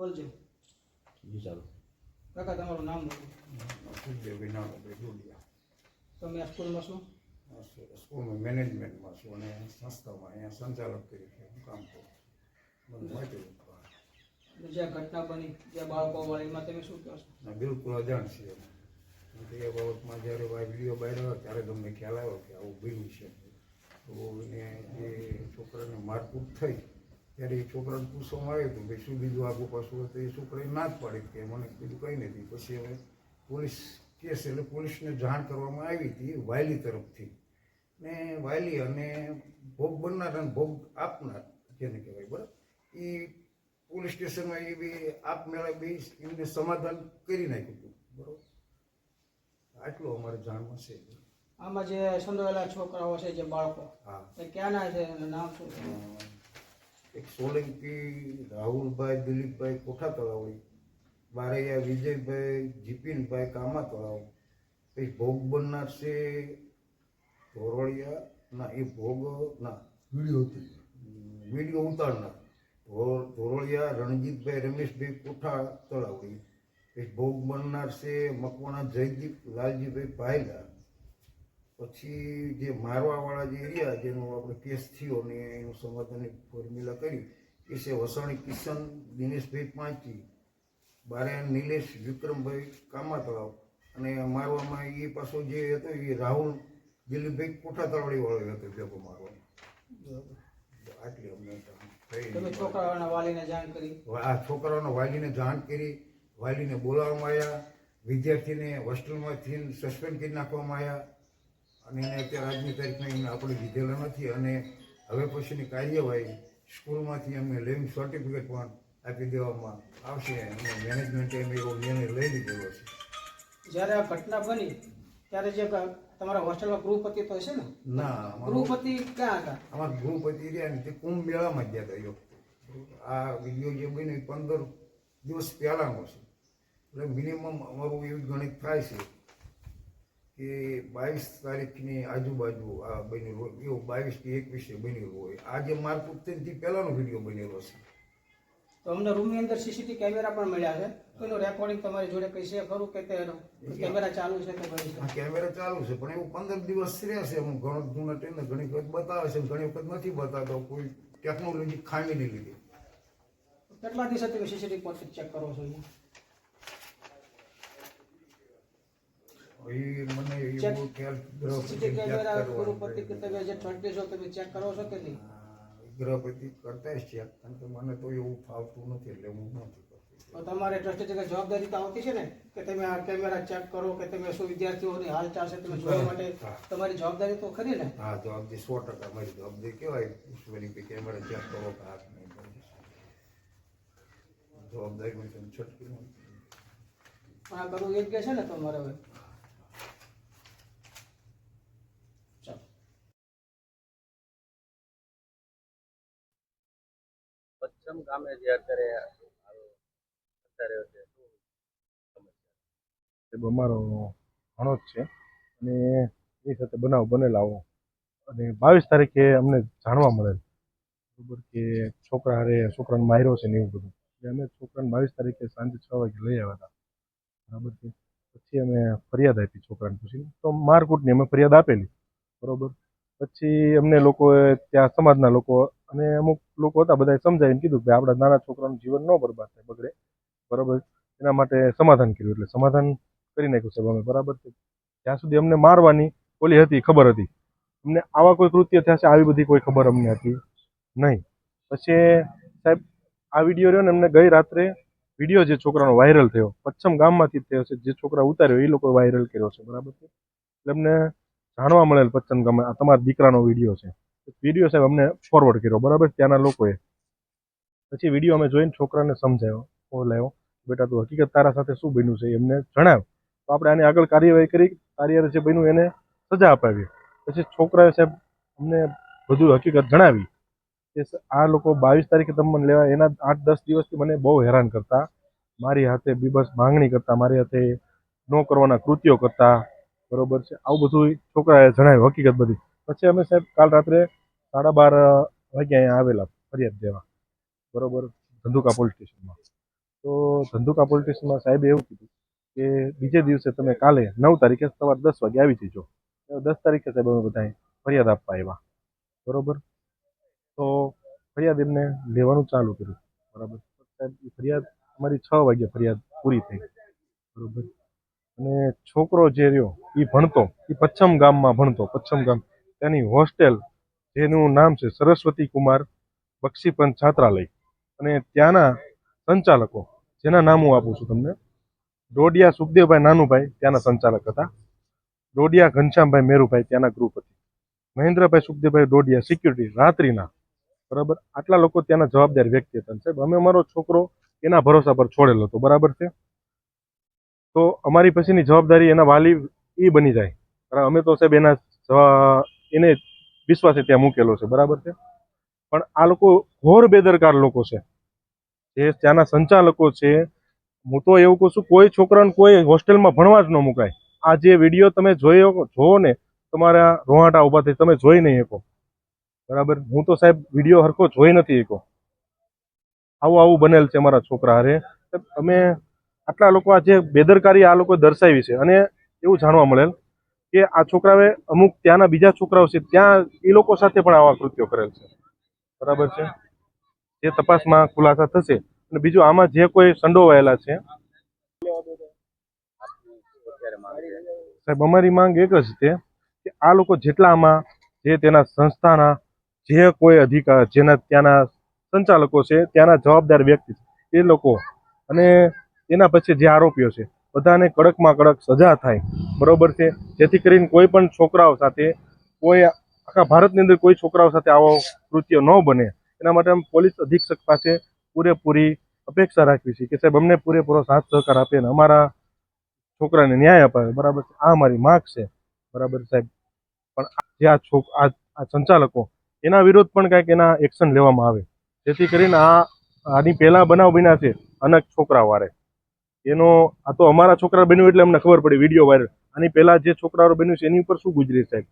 બોલજો જી. ચાલો. કાકા તમારું નામ બોલો. તમે આ સ્કૂલમાં શું સ્કૂલમાં મેનેજમેન્ટમાં છું અને સંસ્થામાં અહીંયા સંચાલક તરીકે હું કામ કરું મને માહિતી આપવા. અને જે ઘટના બની જ્યાં બાળકો વાળી એમાં તમે શું કહો છો? અને બિલકુલ અજાણ છે એ બાબતમાં જ્યારે વીડિયો બહાર આવ્યો ત્યારે તમને ખ્યાલ આવ્યો કે આવું બન્યું છે. તો એને જે છોકરાને મારકૂટ થઈ ત્યારે એ છોકરાને પૂછવામાં આવ્યું હતું ભાઈ શું બીજું આગુ પાછું તો એ છોકરાએ ના જ પાડી કે મને બીજું કંઈ નથી. પછી હવે પોલીસ કેસ એટલે પોલીસને જાણ કરવામાં આવી હતી વાયલી તરફથી. ને વાયલી અને ભોગ બનનાર અને ભોગ આપનાર જેને કહેવાય બરાબર? એ પોલીસ સ્ટેશનમાં એ બી આપમેળે બી એમને સમાધાન કરી નાખ્યું હતું બરોબર? આટલું અમારે જાણમાં છે. આમાં જે સંડોવાયેલા છોકરાઓ છે જે બાળકો હા. એ ક્યાંના છે એનું નામ શું છે? સોલંકી રાહુલભાઈ દિલીપભાઈ કોઠા તળાવડી બારૈયા વિજયભાઈ જીપિનભાઈ કામા તળાવ પછી ભોગ બનનાર છે ધોરડિયા. ના એ ભોગ ના. વીડિયો વીડિયો ઉતારનાર. ધોર- ધોરળિયા રણજીતભાઈ રમેશભાઈ કોઠા તળાવડી પછી ભોગ બનનાર છે મકવાણા જયદીપ લાલજીભાઈ ભાયલા. પછી જે મારવાવાળા જે એરિયા જેનો આપણે કેસ થયો ને એનું સમાધાનની ફોર્મ્યુલા કરી એ છે વસાણી કિશન દિનેશભાઈ પાંચી બારેણ નિલેશ વિક્રમભાઈ કામા તળાવ અને મારવામાં એ પાછો જે હતો એ રાહુલ દિલીપભાઈ કોઠા તળાવડી વાળો હતો ભેગો મારવાનો. આટલી અમને છોકરાઓના વાલીને જાણ કરી? આ છોકરાઓના વાલીને જાણ કરી વાલીને બોલાવવામાં આવ્યા વિદ્યાર્થીને હોસ્ટેલમાંથી સસ્પેન્ડ કરી નાખવામાં આવ્યા. અને એને અત્યારે આજની તારીખમાં એમને આપણે લીધેલા નથી અને હવે પછીની કાર્યવાહી સ્કૂલમાંથી એમને લેવિંગ સર્ટિફિકેટ પણ આપી દેવામાં આવશે અને મેનેજમેન્ટે એમ એવો નિર્ણય લઈ લીધેલો છે. જ્યારે આ ઘટના બની ત્યારે જે તમારા હોસ્ટેલમાં ગૃહપતિ તો હશે ને? ના ગૃહપતિ ક્યાં હતા? અમારા ગૃહપતિ રહ્યા ને તે કુંભ મેળામાં ગયા હતા આ વીડિયો જે બન્યો એ પંદર દિવસ પહેલાંનો છે. એટલે મિનિમમ અમારું એવું ગણિત થાય છે કે બાવીસ તારીખની આજુબાજુ આ બનેલું એવું બાવીસ કે એકવીસે બનેલું હોય. આ જે મારકૂટ થઈને તે પહેલાંનો વીડિયો બનેલો છે. તો અમને રૂમની અંદર સીસીટીવી કેમેરા પણ મળ્યા છે. તો એનું રેકોર્ડિંગ તમારી જોડે કઈ છે ખરું કે તે કેમેરા ચાલુ છે કે કેમેરા ચાલુ છે પણ એવું પંદર દિવસ રહેશે હું ઘણો જૂના ટ્રેન ઘણી વખત બતાવે છે ઘણી વખત નથી બતાવતો. કોઈ ટેકનોલોજી ખામીને લીધે. કેટલા દિવસે તમે સીસીટીવી પોતે ચેક કરો છો? એ મને એ ચેક- બહુ ખ્યાલ સીસીટીવી ચેક કેમેરા કરવાનો ગૃહપતિ કે જે ટ્વેન્ટી છો તમે ચેક કરો છો કે નહીં? ગ્રહપતિ કરતા જ કારણ કે મને તો એવું ફાવતું નથી એટલે હું નથી તો તમારે ટ્રસ્ટી જગ્યા જવાબદારી તો આવતી છે ને? કે તમે આ કેમેરા ચેક કરો કે તમે શું વિદ્યાર્થીઓની હાલચાલ છે તમે જોવા માટે? તમારી જવાબદારી તો ખરી ને? હા જવાબદારી સો ટકા મારી જવાબદારી કહેવાય. કે કેમેરા ચેક કરો કે હાથ નહીં જવાબદારી મને છટકી આ કરવું કે છે ને તમારે હવે ચાલો પચ્છમ ગામે જે અત્યારે અત્યારે છે? અમારો ઘણો જ છે. અને એ સાથે બનાવ બનેલા આવો અને બાવીસ તારીખે અમને જાણવા મળેલ. બરોબર કે છોકરા હારે છોકરાને માર્યો છે ને એવું બધું. એટલે અમે છોકરાને બાવીસ તારીખે સાંજે છ વાગે લઈ આવ્યા હતા. બરાબર છે? પછી અમે ફરિયાદ આપી છોકરાને પછી. તો મારકૂટની અમે ફરિયાદ આપેલી. બરોબર? પછી અમને લોકોએ, ત્યાં સમાજના લોકો અને અમુક લોકો હતા, બધાએ સમજાવીને કીધું કે આપણા નાના છોકરાનું જીવન ન બરબાદ થાય, બગડે. બરાબર? એના માટે સમાધાન કર્યું, એટલે સમાધાન કરી નાખ્યું સાહેબ અમે, બરાબર જ્યાં સુધી અમને મારવાની ઓલી હતી, ખબર હતી. અમને આવા કોઈ કૃત્ય થયા છે, આવી બધી કોઈ ખબર અમને હતી નહીં. પછી સાહેબ, આ વીડિયો રહ્યો ને અમને ગઈ રાત્રે વીડિયો જે છોકરાનો વાયરલ થયો, પચ્છમ ગામમાંથી જ થયો છે, જે છોકરા ઉતાર્યો, એ લોકો વાયરલ કર્યો છે, બરાબર છે? એટલે અમને જાણવા મળેલ પચ્છમ ગામમાં આ તમારા દીકરાનો વીડિયો છે. વીડિયો સાહેબ અમને ફોરવર્ડ કર્યો, બરાબર? ત્યાંના લોકોએ. પછી વીડિયો અમે જોઈને છોકરાને સમજાયો. બોલાયો બેટા, તું હકીકત તારા સાથે શું બન્યું છે? એમને જણાવ તો આપણે આની આગળ કાર્યવાહી કરી. તારી હારે જે બન્યું એને સજા અપાવી. પછી છોકરાએ સાહેબ અમને બધું હકીકત જણાવી કે આ લોકો બાવીસ તારીખે તમને લેવા, એના આઠ, દસ દિવસથી મને બહુ હેરાન કરતા. મારી હાથે બીબસ માંગણી કરતા, મારી હાથે ન કરવાના કૃત્યો કરતા. બરોબર છે? આવું બધું છોકરાએ જણાવ્યું, હકીકત બધી. પછી અમે સાહેબ કાલ રાત્રે સાડા બાર વાગ્યા અહીંયા આવેલા ફરિયાદ દેવા. બરોબર, ધંધુકા પોલીસ સ્ટેશનમાં. તો ધંધુકા પોલીસ સ્ટેશનમાં સાહેબે એવું કીધું કે બીજે દિવસે તમે કાલે નવ તારીખે સવાર દસ વાગે આવી જજો. દસ તારીખે સાહેબ અમે બધા ફરિયાદ આપવા આવ્યા. બરોબર? તો ફરિયાદ એમને લેવાનું ચાલુ કર્યું. બરાબર? સાહેબ ફરિયાદ અમારી છ વાગે ફરિયાદ પૂરી થઈ. બરોબર? અને છોકરો જે રહ્યો, એ ભણતો. એ પચ્છમ ગામમાં ભણતો, પચ્છમ ગામ. ત્યાંની હોસ્ટેલ, જેનું નામ છે સરસ્વતી કુમાર બક્ષીપંત છાત્રાલય. અને ત્યાંના સંચાલકો, જેના નામ હું આપું છું તમને, ડોડિયા સુખદેવભાઈ નાનુભાઈ ત્યાંના સંચાલક હતા. ડોડિયા ઘનશ્યામભાઈ મેરુભાઈ ત્યાંના ગ્રુપ હતી. મહેન્દ્રભાઈ સુખદેવભાઈ ડોડિયા સિક્યુરિટી, રાત્રિના. બરાબર? આટલા લોકો ત્યાંના જવાબદાર વ્યક્તિ હતા સાહેબ. અમે અમારો છોકરો એના ભરોસા પર છોડેલો હતો. બરાબર છે? તો અમારી પછીની જવાબદારી એના વાલી એ બની જાય. અમે તો સાહેબ એના એને વિશ્વાસે ત્યાં મૂકેલો છે, બરાબર છે? પણ આ લોકો ઘોર બેદરકાર લોકો છે. જે ત્યાંના સંચાલકો છે, હું તો એવું કહું છું, કોઈ છોકરાને કોઈ હોસ્ટેલમાં ભણવા જ ન મુકાય. આ જે વીડિયો તમે જોયો, જોવો ને, તમારા રોહાટા ઊભા થઈ તમે જોઈ નહીં શકો. બરાબર? હું તો સાહેબ વીડિયો હરખો જોઈ નથી શકો. આવું આવું બનેલ છે અમારા છોકરા હારે. અમે આટલા લોકો, આ જે બેદરકારી આ લોકો દર્શાવી છે, અને એવું જાણવા મળેલ કે આ છોકરાએ અમુક ત્યાંના બીજા છોકરાઓ છે, ત્યાં એ લોકો સાથે પણ આવા કૃત્યો કરેલ છે. બરાબર છે? જે તપાસમાં ખુલાસા થશે. અને બીજું, આમાં જે કોઈ સંડોવાયેલા છે, સાહેબ, અમારી માંગ એક જ છે કે આ લોકો જેટલા આમાં જે તેના સંસ્થાના જે કોઈ અધિકાર, જેના ત્યાંના સંચાલકો છે, ત્યાંના જવાબદાર વ્યક્તિ છે, એ લોકો. અને એના પછી જે આરોપીઓ છે બધાને કડકમાં કડક સજા થાય. બરોબર છે? જેથી કરીને કોઈ પણ છોકરાઓ સાથે, કોઈ આખા ભારતની અંદર કોઈ છોકરાઓ સાથે આવો કૃત્ય ન બને. એના માટે અમે પોલીસ અધિક્ષક પાસે પૂરેપૂરી અપેક્ષા રાખવી છે કે સાહેબ, અમને પૂરેપૂરો સાથ સહકાર આપે અને અમારા છોકરાને ન્યાય અપાવે. બરાબર છે? આ અમારી માગ છે. બરાબર સાહેબ? પણ જે આ છોક, આ સંચાલકો, એના વિરુદ્ધ પણ કાંઈક એના એક્શન લેવામાં આવે. જેથી કરીને આ, આની પહેલાં બનાવ બન્યા છે અનેક છોકરા વારે એનો, આ તો અમારા છોકરા બન્યું એટલે અમને ખબર પડી વીડિયો વાયરલ આની પહેલા જે છોકરાઓ બન્યું છે, એની ઉપર શું ગુજરી સાહેબ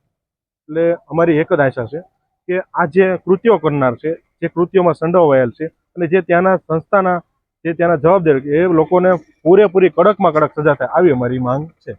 એટલે અમારી એક જ આશા છે કે આ જે કૃત્યો કરનાર છે, જે કૃત્યોમાં સંડોવાયેલ છે અને જે ત્યાંના સંસ્થાના, જે ત્યાંના જવાબદાર એ લોકોને પૂરેપૂરી કડકમાં કડક સજા થાય, આવી અમારી માંગ છે.